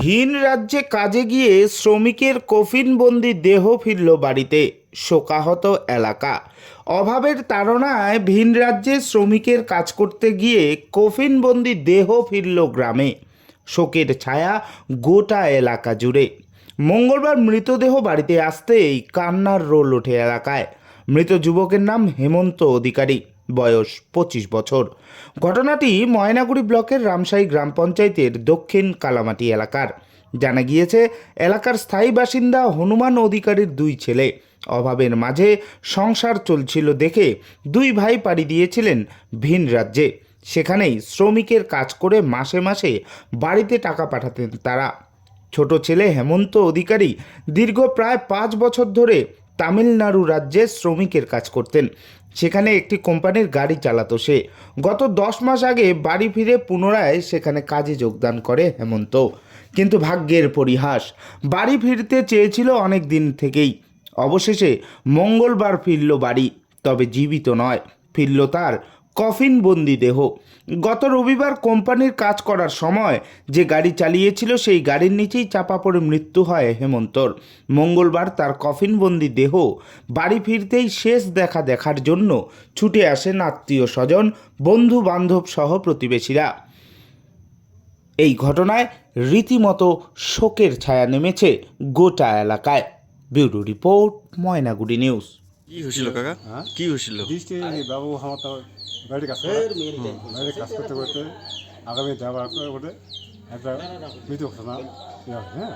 ভিন রাজ্যে কাজে গিয়ে শ্রমিকের কফিনবন্দি দেহ ফিরল বাড়িতে, শোকাহত এলাকা। অভাবের তাড়নায় ভিন রাজ্যে শ্রমিকের কাজ করতে গিয়ে কফিনবন্দি দেহ ফিরল গ্রামে। শোকের ছায়া গোটা এলাকা জুড়ে। মঙ্গলবার মৃতদেহ বাড়িতে আসতেই কান্নার রোল ওঠে এলাকায়। মৃত যুবকের নাম হেমন্ত অধিকারী। বয়স পঁচিশ বছর। ঘটনাটি ময়নাগুড়ি ব্লকের রামসাই গ্রাম পঞ্চায়েতের দক্ষিণ কালামাটি এলাকার। জানা গিয়েছে, এলাকার স্থায়ী বাসিন্দা হনুমান অধিকারীর দুই ছেলে। অভাবের মাঝে সংসার চলছিল দেখে দুই ভাই পাড়ি দিয়েছিলেন ভিন রাজ্যে। সেখানেই শ্রমিকের কাজ করে মাসে মাসে বাড়িতে টাকা পাঠাতেন তারা। ছোট ছেলে হেমন্ত অধিকারী দীর্ঘ প্রায় পাঁচ বছর ধরে তামিলনাড়ু রাজ্যে শ্রমিকের কাজ করতেন। সেখানে একটি কোম্পানির গাড়ি চালাতো সে। গত দশ মাস আগে বাড়ি ফিরে পুনরায় সেখানে কাজে যোগদান করে হেমন্ত। কিন্তু ভাগ্যের পরিহাস, বাড়ি ফিরতে চেয়েছিল অনেক দিন থেকেই। অবশেষে মঙ্গলবার ফিরল বাড়ি, তবে জীবিত নয়। ফিরল তার কফিনবন্দি দেহ। গত রবিবার কোম্পানির কাজ করার সময় যে গাড়ি চালিয়েছিল, সেই গাড়ির নিচেই চাপা পড়ে মৃত্যু হয় হেমন্তর। মঙ্গলবার তার কফিনবন্দি দেহ বাড়ি ফিরতেই শেষ দেখা দেখার জন্য ছুটে আসেন আত্মীয় স্বজন বন্ধু বান্ধব সহ প্রতিবেশীরা। এই ঘটনায় রীতিমতো শোকের ছায়া নেমেছে গোটা এলাকায়। Bureau report, Maynaguri news. কি হয়েছিল কাকা? হ্যাঁ? কি হয়েছিল? বৃষ্টি বাবু আমার তো গাড়ি কাজ গাড়ি কাজ করতে করতে আগামী যাওয়ার করে একটা মৃত্যু ঘটনা। ইয়ে হয়,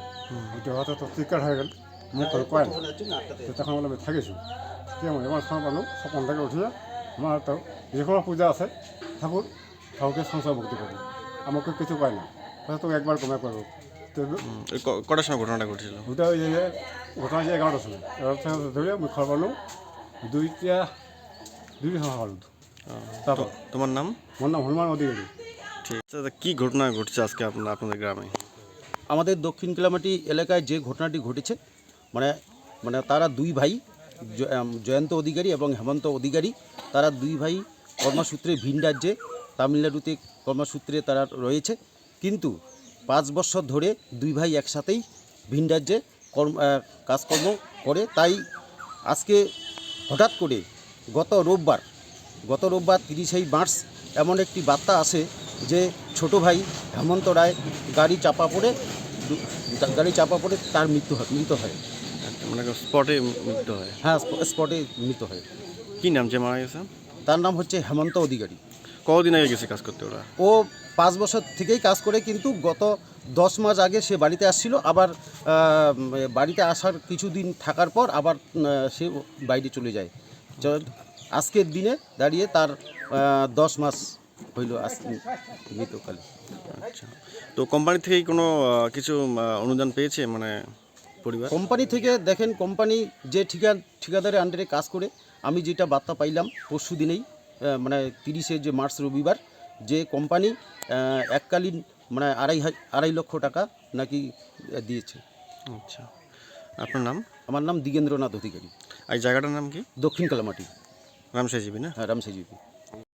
ওইটা হয়তো তো চিৎকার হয়ে গেল মুখ করে কয় না তো তখন বলে আমি থাকিছি। কেমন এবার সময় পালো সপন থেকে উঠিয়ে আমার তো যে কোনো পূজা আছে ঠাকুর ঠাকুরকে সংসার মুক্তি করব আমাকে কিছু পায় না। তো একবার কমে করব। তো কটার সময় ঘটনাটা ঘটেছিল? ওটা ওই ঘটনা যে এগারোটার সময়। এগারোটার সময় ধরে আমি খবর পালো দুইটা দুই সময় পালো তারপর? তোমার নাম? আমার নাম হনুমান অধিকারী। ঠিক আছে দাদা, কি ঘটনা ঘটছে আজকে আপনার আপনাদের গ্রামে? আমাদের দক্ষিণ কিলামাটি এলাকায় যে ঘটনাটি ঘটেছে মানে মানে তারা দুই ভাই জয়ন্ত অধিকারী এবং হেমন্ত অধিকারী তারা দুই ভাই কর্মসূত্রে ভিন রাজ্যে তামিলনাড়ুতে কর্মসূত্রে তারা রয়েছে। কিন্তু পাঁচ বছর ধরে দুই ভাই একসাথেই ভিন রাজ্যে কর্ম কাজকর্ম করে। তাই আজকে হঠাৎ করে গত রোববার গত রোববার তিরিশেই মার্চ এমন একটি বার্তা আসে যে ছোট ভাই হেমন্ত রায় গাড়ি চাপা পড়ে গাড়ি চাপা পড়ে তার মৃত্যু হয় মৃত হয়। মানে স্পটে মৃত্যু হয়? হ্যাঁ স্পটে মৃত হয়। কি নাম যে মারা গেছে? তার নাম হচ্ছে হেমন্ত অধিকারী। কদিন আগে গেছে কাজ করতে ওরা? ও পাঁচ বছর থেকেই কাজ করে কিন্তু গত দশ মাস আগে সে বাড়িতে আসছিল আবার বাড়িতে আসার কিছুদিন থাকার পর আবার সে বাইরে চলে যায়। আজকের দিনে দাঁড়িয়ে তার দশ মাস হইল আজ মৃতকালে আচ্ছা। তো কোম্পানি থেকে কোনো কিছু অনুদান পেয়েছে মানে পরিবার? কোম্পানি থেকে দেখেন কোম্পানি যে ঠিকা ঠিকাদারের আন্ডারে কাজ করে আমি যেটা বার্তা পাইলাম পরশু দিনেই মানে তিরিশে যে মার্চ রবিবার যে কোম্পানি এককালীন মানে আড়াই আড়াই লক্ষ টাকা নাকি দিয়েছে। আচ্ছা। আপনার নাম? আমার নাম দিগেন্দ্রনাথ অধিকারী। আর এই জায়গাটার নাম কি? দক্ষিণ কালামাটি। রামসাইজিবি না? হ্যাঁ রামসাইজিপি